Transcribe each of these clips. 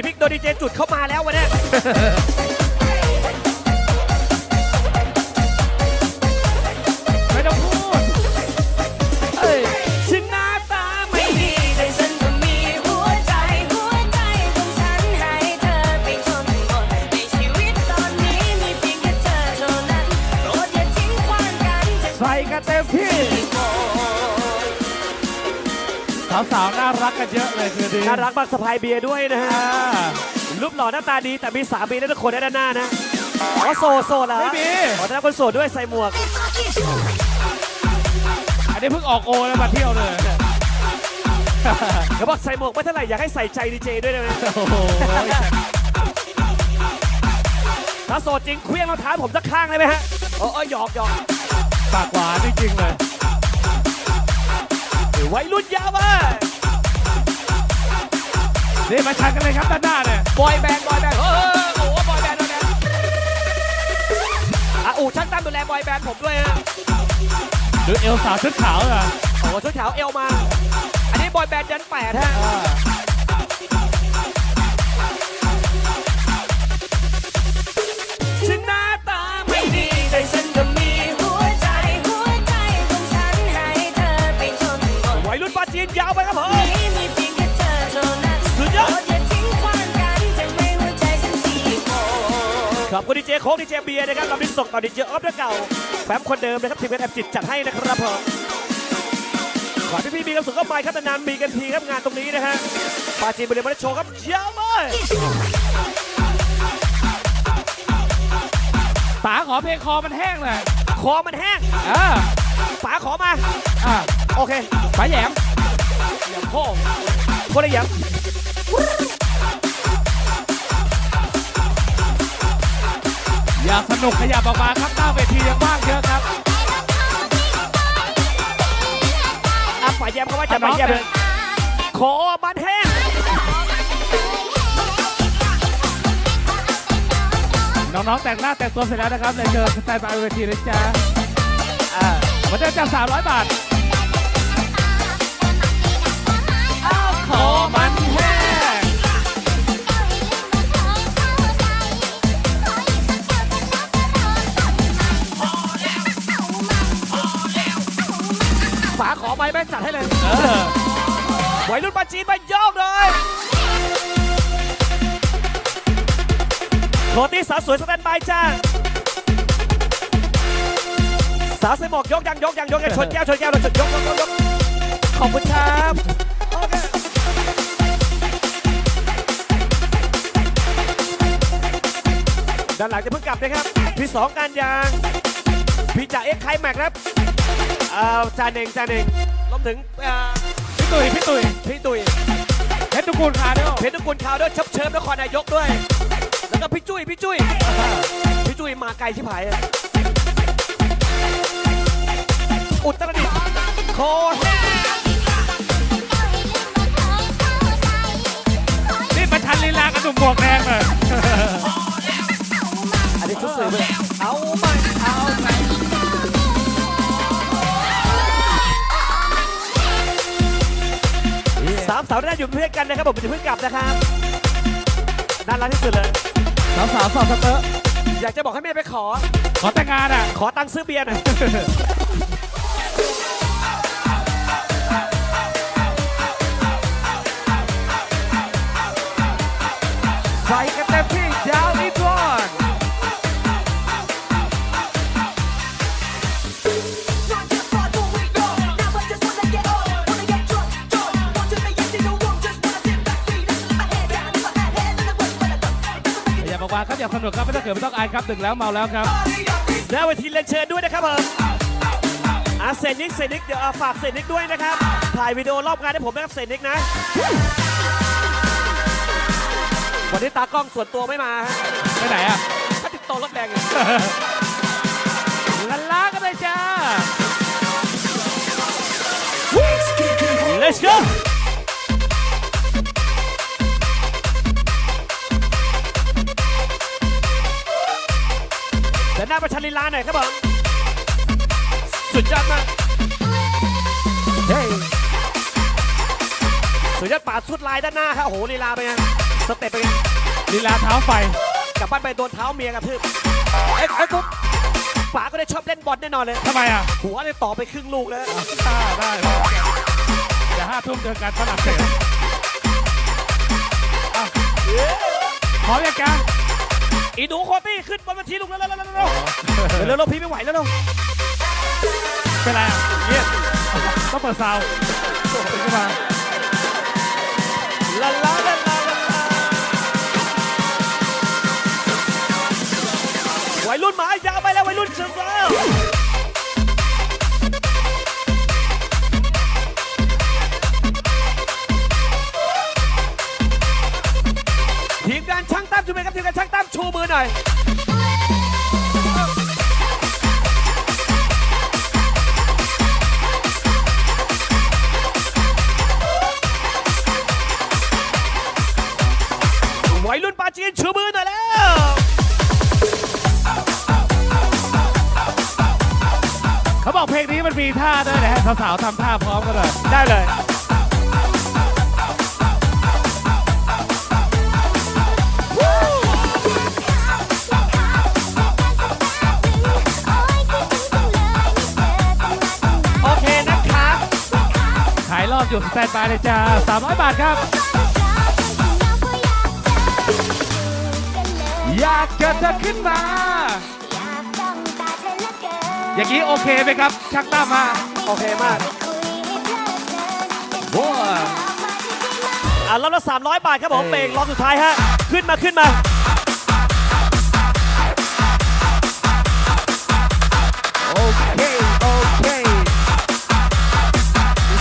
ลิมิกโดนดีเจจุดเข้ามาแล้ววันเนี้ยไม่ต้องพูดเอ้ยฉันหน้าตาไม่ไม่ดีแต่ฉันก็มีหัวใจ หัวใจของฉันให้เธอไปจนหมด ในชีวิตตอนนี้มีเพียงแค่เธอเท่านั้น โปรดอย่าทิ้งขว้างกันจะ ใส่กันเต็มที่ สาวๆน่ารักกันเยอะเลยคืนนี้น่ารักมากสะพายเบียร์ด้วยนะฮะอ่ารูปหล่อหน้าตาดีแต่มีสามีและทุกคนด้านหน้านะอ๋อโสดโสดเหรอไม่มีอ๋อแต่ละคนโสดด้วยใส่หมวก อันนี้เพิ่งออกโอแล้วมาเที่ยวเลย เขาบอกใส่หมวกไม่เท่าไหร่อยากให้ใส่ใจดีเจด้วยได้ไหมโอ้โหถ้าโสดจริงเคลี้ยงรองเท้าผมสักข้างได้ไหมฮะโอ้ยหยอกหยอกปากหวานจริงๆเลย วัยรุ่นยาวมากนี่มาชันกันเลยครับด้านหน้าเนี่ยบอยแบนด์บอยแบนด์เฮ้ยโอ้โหบอยแบนด์บอยแบนด์อะอู่ช่างตั้มดูแลบอยแบนด์ผมด้วยฮะดูเอลสาวชุดขาวอะโอ้โหชุดขาวเอวมา อันนี้บอยแบนด์ยันแปดฮะ อบคุณดีเจโค้กดีเจเบียร์นะครับเราได้ส่งต่อดีเจออฟด้วยเก่าแฟมคนเดิมนะครับทีมงานแอบจิตจัดให้นะครับผมขอให้พี่ๆมีความสุขเข้ามาครับนานๆมีกันทีครับงานตรงนี้นะฮะปาจีนบุรีมาได้โชว์ครับยาวมากป๋าขอเพลงคอมันแห้งหน่อยคอมันแห้งอ่าป๋าขอมาอ่าโอเคป๋าแหยมอย่าพ่อคนละอย่า อยากสนุกขยับออกมาครับหน้าเวทียังว่างเยอะครับอะป๋าแยมก็ว่าจะป๋าแยมเลยคอมันแห้งน้องๆแต่งหน้าแต่งตัวเสร็จแล้วนะครับเลยเชิญสแตนบายเวทีเลยจ้าอ่าวันนี้จะ300 บาท แม่งจัดให้เลยเออวัยรุ่นปาจีนมาโยกเลยโรตีสาวสวยสแตนบายจ้าสาวใส่หมวกยกยังยกยังยกยังชนแก้วชนแก้วเราชนยกยกยกยกขอบคุณครับโอเคด้านหลังจะเพิ่งกลับนะครับ พี่สองการยาง พี่จ่าเอ็กซ์ไคลแม็กซ์ครับ เอ่อจานเองจานเอง รวมถึงเอ่อพี่ตุ๋ยพี่ตุ๋ยพี่ตุยเพชรตุกูลคาเดียวเพชรตุกุลข่าวด้วยชับเชิมนครนายกด้วย แล้วก็พี่จุ้ยพี่จุ้ยพี่จุ้ยมาไกลชิบหายอะอุตรดิตถ์โคแห้ง สามสาวได้อยู่เป็นเพื่อนกันนะครับผมจะเพิ่งกลับนะครับน่ารักที่สุดเลย สาวสาวๆสอบสเตอร์อยากจะบอกให้แม่ไปขอ ขอแต่งงานอะ ขอตังค์ซื้อเบียร์หน่อยใส่กันเต็มที่ยาวอีกก่อ สนุกครับไม่ต้องเกิดไม่ต้องอายครับดึกแล้วเมาแล้วครับหน้าเวทีเรียนเชิญด้วยนะครับผมอาเซนิกเซนิกเดี๋ยวเอาฝากเซนิกด้วยนะครับ ถ่ายวิดีโอรอบงานให้ผมนะครับเซนิกนะ วันนี้ตากล้องส่วนตัวไม่มาฮะไปไหนอะถ้าติดโตรถแดงอยู่ลันล้ากันเลยจ้า Let's go เดินหน้าประชันลีลาหน่อยครับผมสุดยอดมากเฮ้ยสุดยอดป่าสุดลายด้านหน้าครับโอ้โหลีลาไปนไงสเต็ปเป็นไงลีลาเท้าไฟกลับบ้านไปโดนเท้าเมียกระทืบเอ้ยเอ้ยกุ๊บป๋าก็ได้ชอบเล่นบอลแน่นอนเลย ทำไมอะ หัวเนี่ยต่อไปครึ่งลูกแล้วอ่าได้ได้เดี๋ยวห้าทุ่มเจอกันฝรั่งเศสอะพร้อมยังแก อีหนูโคตี้ขึ้นบนเวทีลูกแล้วแล้วแล้วแล้วแล้วแล้วพี่ไม่ไหวแล้วเนาะเป็นไรอะเงียบต้องเปิดซาวด์ขึ้นมาลาลาลาลาลาลาวัยรุ่นหมายาวไปแล้ววัยรุ่นเสือเสือ ช่มชูมือหน่อยวัยรุ่นปาจีนชูมือหน่อยแล้วเขาบอกเพลงนี้มันมีท่าด้วยนะสาวๆทำท่าพร้อมกันเลยได้เลย ขายรอบอยู่สแตนบายเลยจ้า300 บาทครับ อยากจะเธอขึ้นมา อย่างนี้โอเคไหมครับ ชักตั้มมา โอเคมากว้าอะรอบละ300 บาทครับผมเบรกรอบสุดท้ายฮะ ขึ้นมาขึ้นมา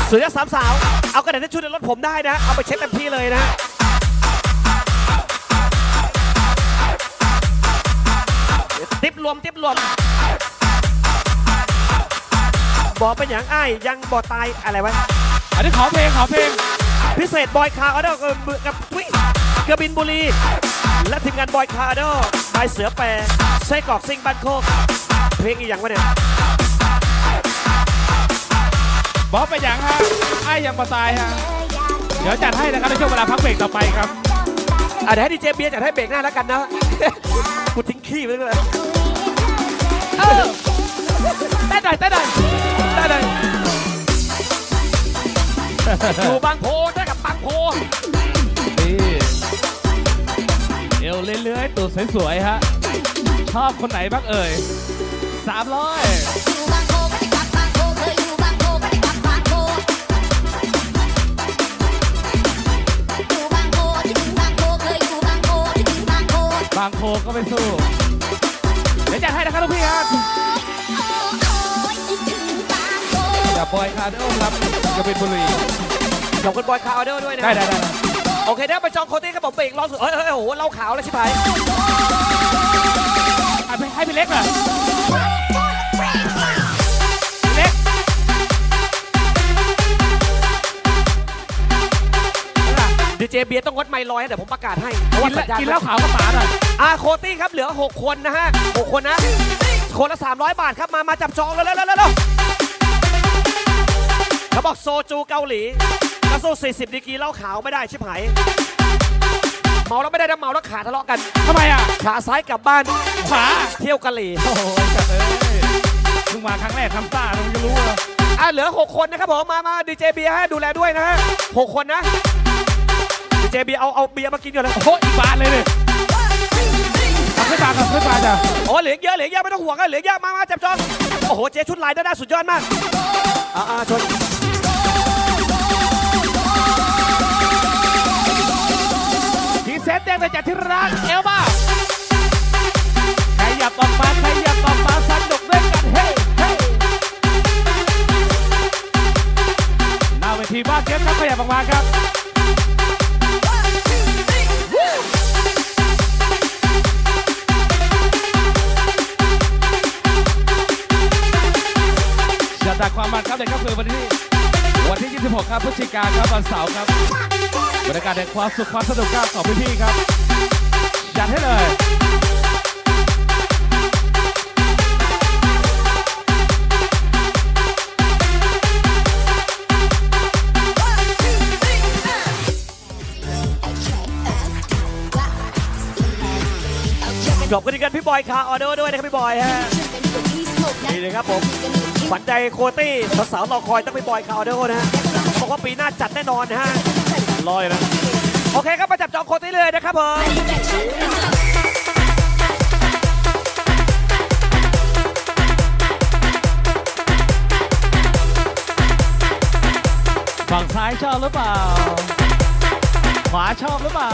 เสือสามสาว เอากระดาษทิชชู่ในรถผมได้นะ เอาไปเช็ดเต็มที่เลยนะติปรวมติปรวมบอกเป็นอย่างอ้ายยังบอตายอะไรวะ อันนี้ขอเพลงขอเพลง พิเศษบอยคาร์ออเดอร์กับทุยกระบินบุรี และทีมงานบอยคาร์ออเดอร์บายเสือแปรไส้กรอกซิงบันโคกเพลงอีกอย่างวะเนี่ย บอกไปอย่างฮะไอ้ยังมาตายฮะเดี๋ยวจัดให้นะครับในช่วงเวลาพักเบรกต่อไปครับอะเดี๋ยวให้ดีเจเบียร์จัดให้เบรกหน้าแล้วกันนะกูทิ้งขี้ไปเลยเออเต้นหน่อยเต้นหน่อยได้เลยอยู่บางโพได้กับบางโพนี่เอวเลื้อยๆตูดสวยๆฮะชอบคนไหนบ้างเอ่ย300บางโค ก็ไม่สู้ เดี๋ยวจัดให้นะครับทุกพี่ครับอย่าบอยคาร์โดครับกระเป็นบุรีขอบคุณบอยคาร์ออเดอร์ด้วยนะได้ได้ได้ได้โอเคได้ไปจองโคตี้ครับผมเบรกรอบสุดเอ้ยเอ้ยโอ้โหเหล่าขาวแล้วชิบหายอะไปให้พี่เล็กหน่อย ดีเจเบียร์ต้องงดไมค์ลอยนะเดี๋ยวผมประกาศให้เพราะกิว่านสัแล้วญญาณกินแล้วขาวกับป๋าหน่อยอ่าโคตี้ครับเหลือ 6 คนนะฮะ6คนนะ คนละ 300 บาทครับมามาจับจองแล้วแล้วแล้วแล้วเขาบอกโซจูเกาหลีกระสู้40ดีกรีเหล้าขาวไม่ได้ชิบหายเมาแล้วไม่ได้นะเมาแล้วขาทะเลาะกันทำไมอะขาซ้ายกลับบ้านขวาเที่ยวกะหรี่โอ้โหจัดเลยเพิ่งมาครั้งแรกคำซ่ามึงจะรู้เหรออะเหลือ 6 คนนะครับผมมามาดีเจเบียร์ฮะดูแลด้วยนะฮะ6คนนะดี เจเบียร์เอาเอาเบียร์มากินก่อนเลยโอ้โหอีกบานเลยดิขับขึ้นมาขับขึ้นมาจ้ะโอ้เหลือเยอะเหลือเยอะไม่ต้องห่วงกันเหลือเยอะมามาจับจองโอ้โหเจ๊ชุดลายด้านหน้าสุดยอดมากอ่าอ่าชนทีเซตแดงเลยจากที่ร้านเอลมา จัดจากความมันครับในค่ำคืนวันที่วันที่ 26 ครับพฤศจิกายนครับวันเสาร์ครับบรรยากาศแห่งความสุขความสนุกครับของพี่ๆครับจัดให้เลยขอบคุณกันพี่บอยคาออเดอร์ด้วยนะครับพี่บอยฮะนี่เลยครับผม ฝันใจโคตี้สาวๆรอคอยต้องพี่บอยคาออเดอร์นะฮะบอกว่าปีหน้าจัดแน่นอนนะฮะรอยนะโอเคครับมาจับจองโคตี้เลยนะครับผมฝั่งซ้ายชอบหรือเปล่า ขวาชอบหรือเปล่า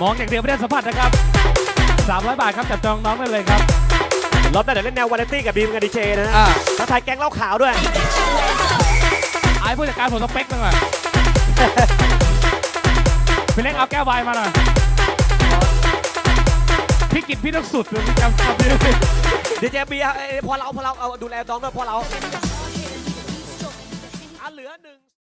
มองอย่างเดียวไม่ได้สัมผัสนะครับ 300 บาทครับจับจองน้องได้เลยครับรอบหน้าเดี๋ยวเล่นแนววาไรตี้กับบีมกับดีเจนะฮะอ่าท้าทายแก๊งเหล้าขาวด้วย ไอ้ผู้จัดการผมสเปคหนึงอะพี่เล็กเอาแก้ววายมาหน่อยพี่กินพี่ต้องสุดเลยพี่จำคำนี้ดีเจบีพอเราพอเราเอาดูแลน้องด้วยพอเราอะเหลือหนึ่ง